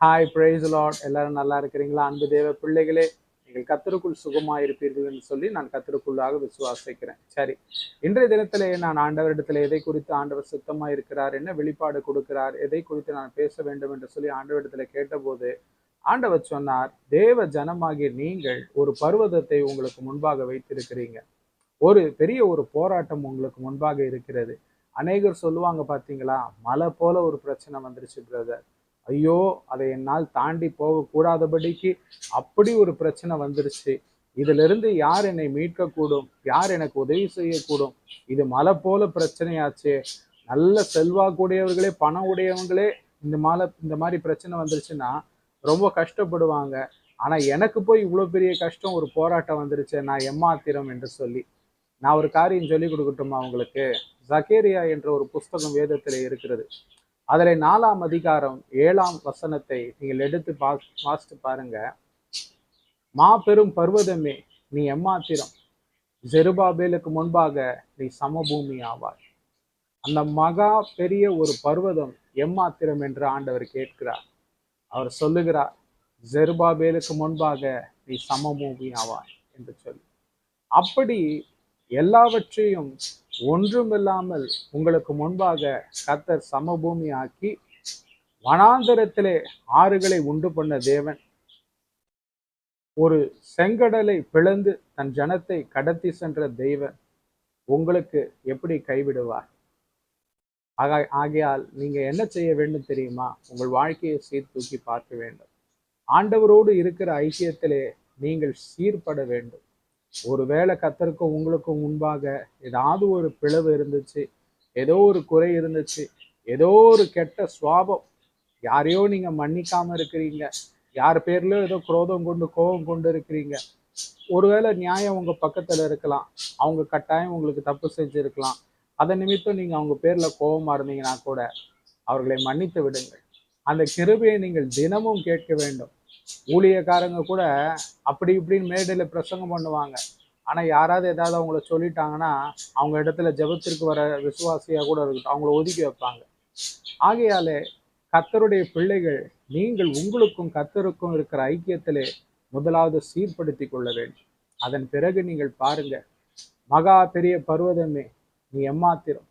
Hi price Lord எல்லாரும் நல்லா இருக்கிறீங்களா? அன்பு தேவ பிள்ளைகளே நீங்கள் கத்தருக்குள் சுகமாக இருப்பீர்கள் என்று சொல்லி நான் கத்தருக்குள்ளாக விசுவாசிக்கிறேன். சரி இன்றைய தினத்திலே நான் ஆண்டவரிடத்தில் எதை குறித்து ஆண்டவர் சுத்தமாக இருக்கிறார்? என்ன வெளிப்பாடு கொடுக்கிறார்? எதை குறித்து நான் பேச வேண்டும் என்று சொல்லி ஆண்டவரிடத்தில் கேட்டபோது ஆண்டவர் சொன்னார் தேவ ஜனமாகிய நீங்கள் ஒரு பர்வதத்தை உங்களுக்கு முன்பாக வைத்திருக்கிறீங்க. ஒரு பெரிய ஒரு போராட்டம் உங்களுக்கு முன்பாக இருக்கிறது. அநேகர் சொல்லுவாங்க பார்த்தீங்களா மலை போல ஒரு பிரச்சனை வந்துருச்சு பிரதர் ஐயோ அதை என்னால் தாண்டி போகக்கூடாதபடிக்கு அப்படி ஒரு பிரச்சனை வந்துருச்சு. இதிலிருந்து யார் என்னை மீட்கக்கூடும்? யார் எனக்கு உதவி செய்யக்கூடும்? இது மலை போல பிரச்சனையாச்சு. நல்ல செல்வாக்குடையவர்களே பணம் உடையவங்களே இந்த மாலை இந்த மாதிரி பிரச்சனை வந்துருச்சுன்னா ரொம்ப கஷ்டப்படுவாங்க. ஆனால் எனக்கு போய் இவ்வளோ பெரிய கஷ்டம் ஒரு போராட்டம் வந்துருச்சு நான் எம்மாத்திரம் என்று சொல்லி. நான் ஒரு காரியம் சொல்லி கொடுக்கட்டுமா உங்களுக்கு? ஜக்கேரியா என்ற ஒரு புஸ்தகம் வேதத்தில் இருக்கிறது. அதில் நாலாம் அதிகாரம் ஏழாம் வசனத்தை நீங்கள் எடுத்து பா வாசித்து பாருங்க. மாபெரும் பர்வதமே நீ எம்மாத்திரம். ஜெருபாபேலுக்கு முன்பாக நீ சமபூமி ஆவாய். அந்த மகா பெரிய ஒரு பர்வதம் எம்மாத்திரம் என்று ஆண்டவர் கேட்கிறார். அவர் சொல்லுகிறார் ஜெருபாபேலுக்கு முன்பாக நீ சமபூமி ஆவாய் என்று சொல்லி. அப்படி எல்லாவற்றையும் ஒன்றுமில்லாமல் உங்களுக்கு முன்பாக கத்தர் சமபூமி ஆக்கி வனாந்தரத்திலே ஆறுகளை உண்டு பண்ண தேவன். ஒரு செங்கடலை பிளந்து தன் ஜனத்தை கடத்தி சென்ற தெய்வன் உங்களுக்கு எப்படி கைவிடுவார்? ஆகா ஆகையால் நீங்க என்ன செய்ய வேண்டும் தெரியுமா? உங்கள் வாழ்க்கையை சீர்தூக்கி பார்க்க வேண்டும். ஆண்டவரோடு இருக்கிற ஐக்கியத்திலே நீங்கள் சீர்பட வேண்டும். ஒருவேளை கத்தருக்கும் உங்களுக்கும் முன்பாக ஏதாவது ஒரு பிளவு இருந்துச்சு ஏதோ ஒரு குறை இருந்துச்சு ஏதோ ஒரு கெட்ட சுவாபம் யாரையோ நீங்க மன்னிக்காம இருக்கிறீங்க யார் பேர்லயோ ஏதோ குரோதம் கொண்டு கோபம் கொண்டு இருக்கிறீங்க. ஒருவேளை நியாயம் உங்க பக்கத்துல இருக்கலாம் அவங்க கட்டாயம் உங்களுக்கு தப்பு செஞ்சிருக்கலாம். அதன் நிமித்தம் நீங்க அவங்க பேர்ல கோபமா இருந்தீங்கன்னா கூட அவர்களை மன்னித்து விடுங்கள். அந்த கிருபையை நீங்கள் தினமும் கேட்க வேண்டும். ஊழியக்காரங்க கூட அப்படி இப்படின்னு மேடையில பிரசங்கம் பண்ணுவாங்க. ஆனா யாராவது ஏதாவது அவங்கள சொல்லிட்டாங்கன்னா அவங்க இடத்துல ஜெபத்திற்கு வர விசுவாசியா கூட இருக்கட்டும் அவங்கள ஒதுக்கி வைப்பாங்க. ஆகையாலே கத்தருடைய பிள்ளைகள் நீங்கள் உங்களுக்கும் கத்தருக்கும் இருக்கிற ஐக்கியத்திலே முதலாவது சீர்படுத்தி கொள்ள வேண்டும். அதன் பிறகு நீங்கள் பாருங்க மகா பெரிய பர்வதமே நீ எம்மாத்திரம்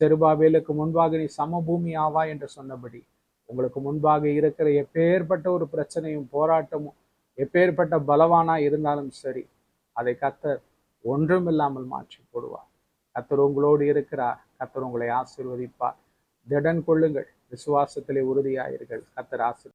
செருபாவேலுக்கு முன்பாக நீ சமபூமி ஆவா என்று சொன்னபடி உங்களுக்கு முன்பாக இருக்கிற எப்பேற்பட்ட ஒரு பிரச்சனையும் போராட்டமும் எப்பேற்பட்ட பலவானா இருந்தாலும் சரி அதை கத்தர் ஒன்றும் இல்லாமல் மாற்றி போடுவார். கத்தர் உங்களோடு இருக்கிறார். கத்தர் உங்களை ஆசிர்வதிப்பார். திடன் கொள்ளுங்கள். விசுவாசத்திலே உறுதியாயிருங்கள். கத்தர் ஆசிர்